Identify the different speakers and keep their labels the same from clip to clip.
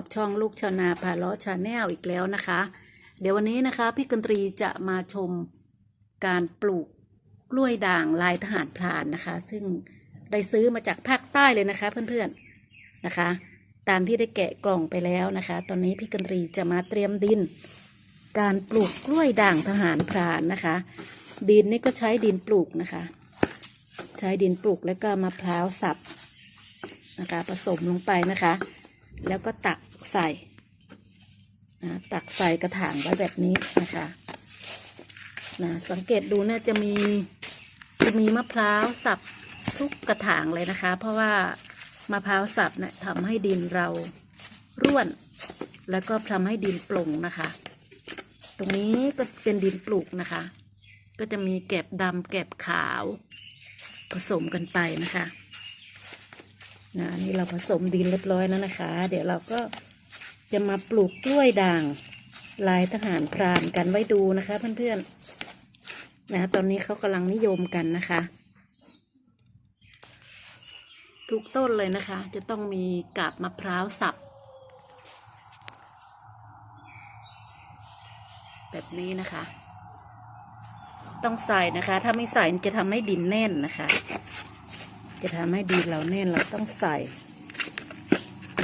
Speaker 1: กับช่องลูกชาวนาพาล้อชาแนลอีกแล้วนะคะ เดี๋ยววันนี้นะคะพี่กันตรีจะมาชมการปลูกกล้วยด่างลายทหารพรานนะคะ ซึ่งได้ซื้อมาจากภาคใต้เลยนะคะเพื่อนๆนะคะ ตามที่ได้แกะกล่องไปแล้วนะคะ ตอนนี้พี่กันตรีจะมาเตรียมดิน การปลูกกล้วยด่างทหารพรานนะคะ ดินนี่ก็ใช้ดินปลูกนะคะ ใช้ดินปลูกแล้วก็มะพร้าวสับนะคะผสมลงไปนะคะ แล้วก็ตักใส่นะตักใส่กระถางไว้แบบนี้นะคะนะสังเกตดูเนี่ยจะมีจะมีมะพร้าวสับทุกกระถางเลยนะคะ เพราะว่ามะพร้าวสับเนี่ยทำให้ดินเราร่วน แล้วก็ทำให้ดินปลงนะคะ ตรงนี้ก็เป็นดินปลูกนะคะ ก็จะมีแกบดำแกบขาว ผสมกันไปนะคะ นะอันนี่เราผสมดินเรียบร้อยแล้วนะคะ เดี๋ยวเราก็จะมาปลูกกล้วยด่าง ลายทหารพรานกันไว้ดูนะคะ เพื่อนๆนะตอนนี้เขากำลังนิยมกันนะคะ ทุกต้นเลยนะคะ จะต้องมีกาบมะพร้าวสับ แบบนี้นะคะ ต้องใส่นะคะ ถ้าไม่ใส่จะทำให้ดินแน่นนะคะ จะทำให้ดินเราแน่นเราต้องใส่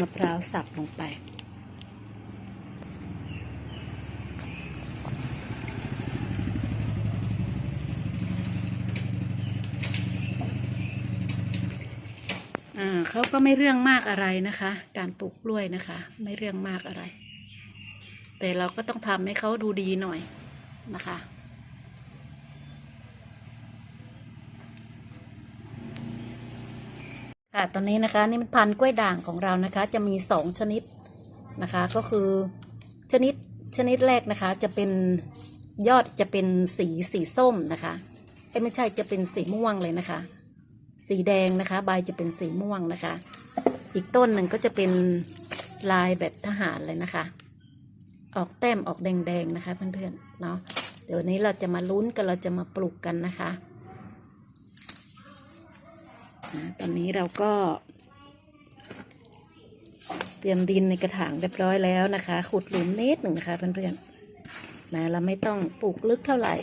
Speaker 1: มะพร้าวสับลงไป อ่าเขาก็ไม่เรื่องมากอะไรนะคะ การปลูกกล้วยนะคะ ไม่เรื่องมากอะไร แต่เราก็ต้องทำให้เขาดูดีหน่อยนะคะ ค่ะตอนนี้นะคะนี่เป็นพันกล้วยด่างของเรานะคะ จะมีสองชนิดนะคะ ก็คือชนิดชนิดแรกนะคะจะเป็นยอดจะเป็นสีสีส้มนะคะไม่ใช่จะเป็นสีม่วงเลยนะคะ สีแดงนะคะ ใบจะเป็นสีม่วงนะคะ อีกต้นหนึ่งก็จะเป็นลายแบบทหารเลยนะคะ ออกแต้มออกแดงๆนะคะเพื่อนๆเนาะเดี๋ยววันนี้เราจะมาลุ้นกันเราจะมาปลูกกันนะคะ ตอนนี้เราก็ เตรียมดินในกระถางเรียบร้อยแล้วนะคะ ขุดหลุมนิดหนึ่งนะคะเพื่อนๆนะเราไม่ต้องปลูกลึกเท่าไหร่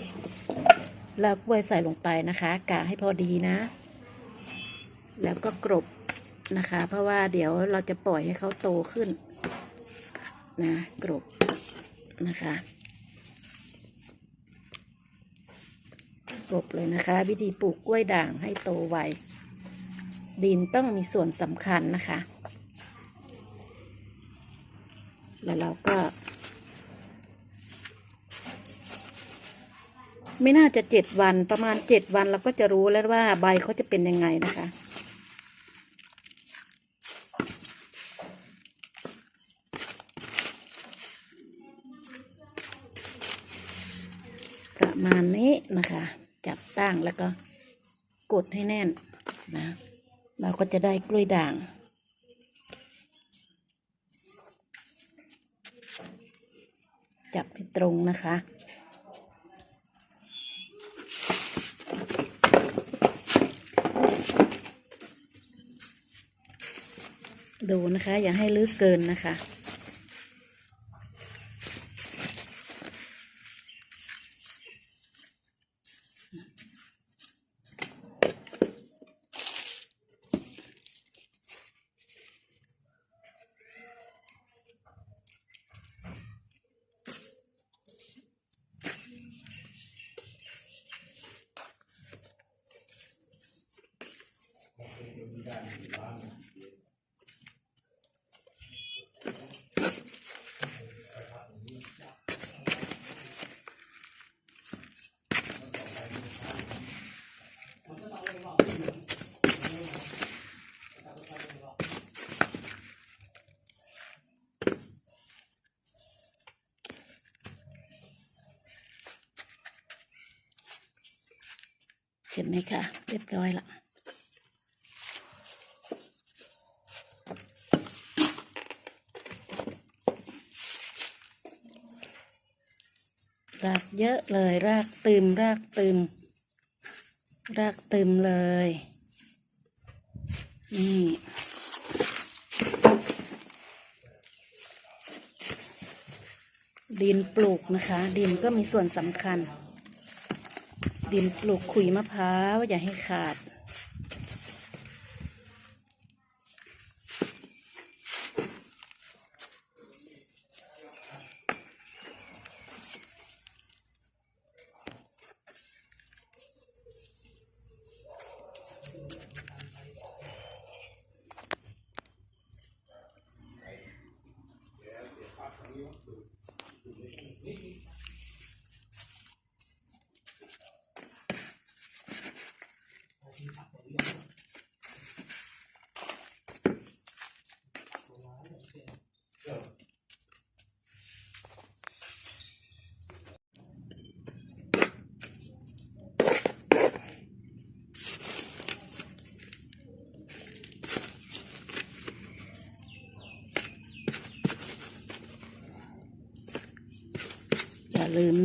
Speaker 1: แล้วกล้วยใส่ลงไปนะคะ กะให้พอดีนะ แล้วก็กรบนะคะ เพราะว่าเดี๋ยวเราจะปล่อยให้เขาโตขึ้น นะกรบนะคะกรบเลยนะคะ วิธีปลูกกล้วยด่างให้โตไว ดินต้องมีส่วนสำคัญนะคะ แล้วเราก็ ไม่น่าจะเจ็ดวันประมาณเจ็ดวันเราก็จะรู้แล้วว่าใบเขาจะเป็นยังไงนะคะประมาณนี้นะคะ จับตั้งแล้วก็กดให้แน่นนะ เราก็จะได้กล้วยด่าง จับให้ตรงนะคะดูนะคะ อย่าให้ลึกเกินนะคะ เห็นไหมคะ เรียบร้อยละ รากเยอะเลย รากตึมรากตึม รากตึมเลย นี่ดินปลูกนะคะ ดินก็มีส่วนสำคัญ ดินปลูกขุยมะพร้าวอย่าให้ขาด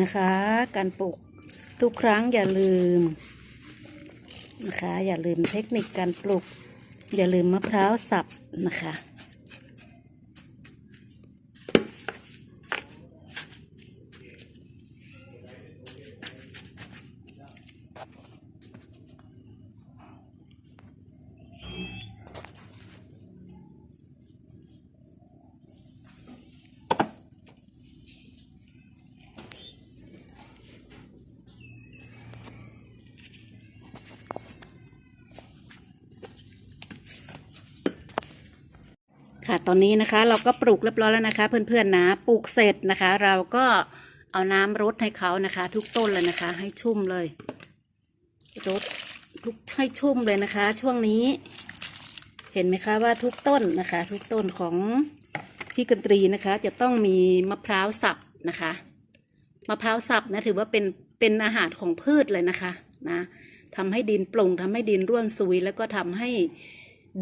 Speaker 1: นะคะ การปลูกทุกครั้งอย่าลืมนะคะ อย่าลืมเทคนิคการปลูก อย่าลืมมะพร้าวสับนะคะ ค่ะตอนนี้นะคะเราก็ปลูกเรียบร้อยแล้วนะคะ เพื่อนๆนะปลูกเสร็จนะคะ เราก็เอาน้ำรดให้เขานะคะ ทุกต้นเลยนะคะ ให้ชุ่มเลยรดทุกให้ชุ่มเลยนะคะ ช่วงนี้ เห็นไหมคะว่าทุกต้นนะคะ ทุกต้นของพี่กนตรีนะคะ จะต้องมีมะพร้าวสับนะคะมะพร้าวสับนะถือว่าเป็นเป็นอาหารของพืชเลยนะคะนะทำให้ดินโปร่งทำให้ดินร่วนซุยแล้วก็ทำให้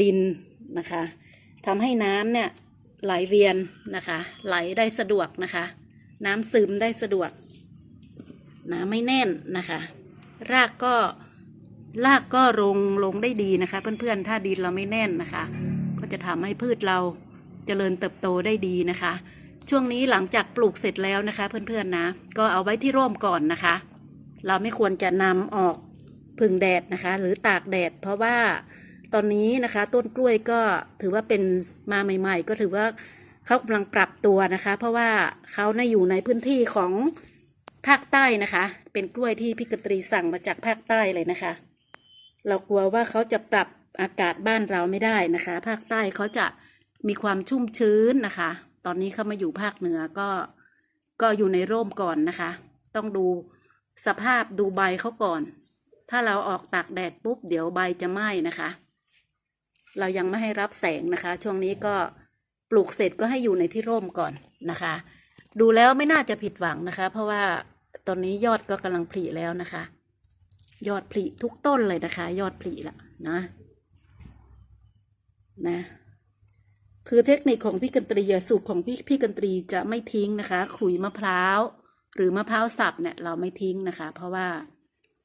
Speaker 1: ดินนะคะ ทำให้น้ำเนี่ยไหลเวียนนะคะ ไหลได้สะดวกนะคะ น้ำซึมได้สะดวกนะไม่แน่นนะคะ รากก็รากก็ลงลงได้ดีนะคะ เพื่อนๆ ถ้าดินเราไม่แน่นนะคะ ก็จะทำให้พืชเราเจริญเติบโตได้ดีนะคะ ช่วงนี้หลังจากปลูกเสร็จแล้วนะคะ เพื่อนๆนะ ก็เอาไว้ที่ร่มก่อนนะคะ เราไม่ควรจะนำออกพึ่งแดดนะคะ หรือตากแดดเพราะว่า ตอนนี้นะคะ ต้นกล้วยก็ถือว่าเป็นมาใหม่ ๆ ก็ถือว่าเขากำลังปรับตัวนะคะ เพราะว่าเขาในะอยู่ในพื้นที่ของภาคใต้นะคะ เป็นกล้วยที่พี่กตรีสั่งมาจากภาคใต้เลยนะคะ เรากลัวว่าเขาจะปรับอากาศบ้านเราไม่ได้นะคะ ภาคใต้เขาจะมีความชุ่มชื้นนะคะ ตอนนี้เขามาอยู่ภาคเหนือก็ก็อยู่ในร่มก่อนนะคะ ต้องดูสภาพดูใบเขาก่อน ถ้าเราออกตากแดดปุ๊บเดี๋ยวใบจะไหม้นะคะ เรายังไม่ให้รับแสงนะคะ ช่วงนี้ก็ปลูกเสร็จก็ให้อยู่ในที่ร่มก่อนนะคะ ดูแล้วไม่น่าจะผิดหวังนะคะ เพราะว่าตอนนี้ยอดก็กำลังผลิแล้วนะคะ ยอดผลิทุกต้นเลยนะคะ ยอดผลิละนะนะคือเทคนิคของพี่กันตรีอะสูตรของพี่พี่กันตรีจะไม่ทิ้งนะคะขลุยมะพร้าว หรือมะพร้าวสับเนี่ยเราไม่ทิ้งนะคะ เพราะว่า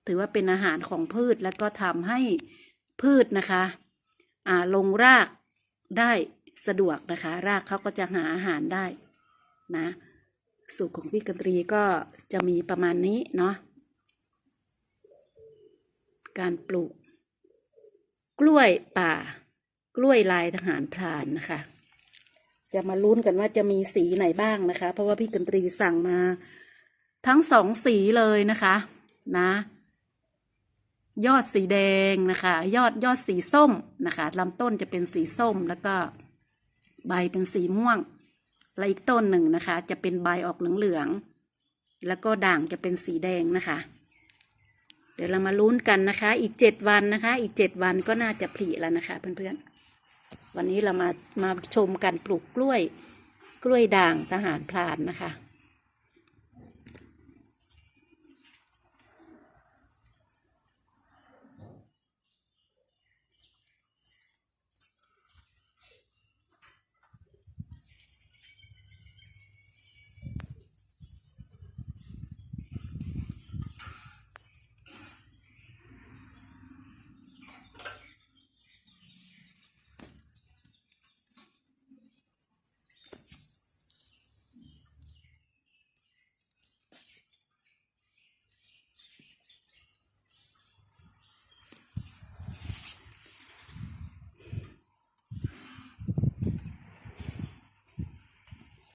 Speaker 1: ถือว่าเป็นอาหารของพืชแล้วก็ทำให้พืชนะคะ ลงรากได้สะดวกนะคะ รากเขาก็จะหาอาหารได้นะสูตรของพี่กันตรีก็จะมีประมาณนี้เนาะการปลูก กล้วยป่า กล้วยลายทหารพรานนะคะ จะมาลุ้นกันว่าจะมีสีไหนบ้างนะคะ เพราะว่าพี่กันตรีสั่งมาทั้งสองสีเลยนะคะ นะ ยอดสีแดงนะคะ ยอดยอดสีส้มนะคะลำต้นจะเป็นสีส้มแล้วก็ใบเป็นสีม่วง และอีกต้นหนึ่งนะคะ จะเป็นใบออกเหลืองๆแล้วก็ด่างจะเป็นสีแดงนะคะ เดี๋ยวเรามาลุ้นกันนะคะ อีกเจ็ดวันนะคะ อีกเจ็ดวันก็น่าจะผลิแล้วนะคะ เพื่อนๆ วันนี้เรามามาชมการปลูกกล้วยกล้วยด่างทหารพรานนะคะ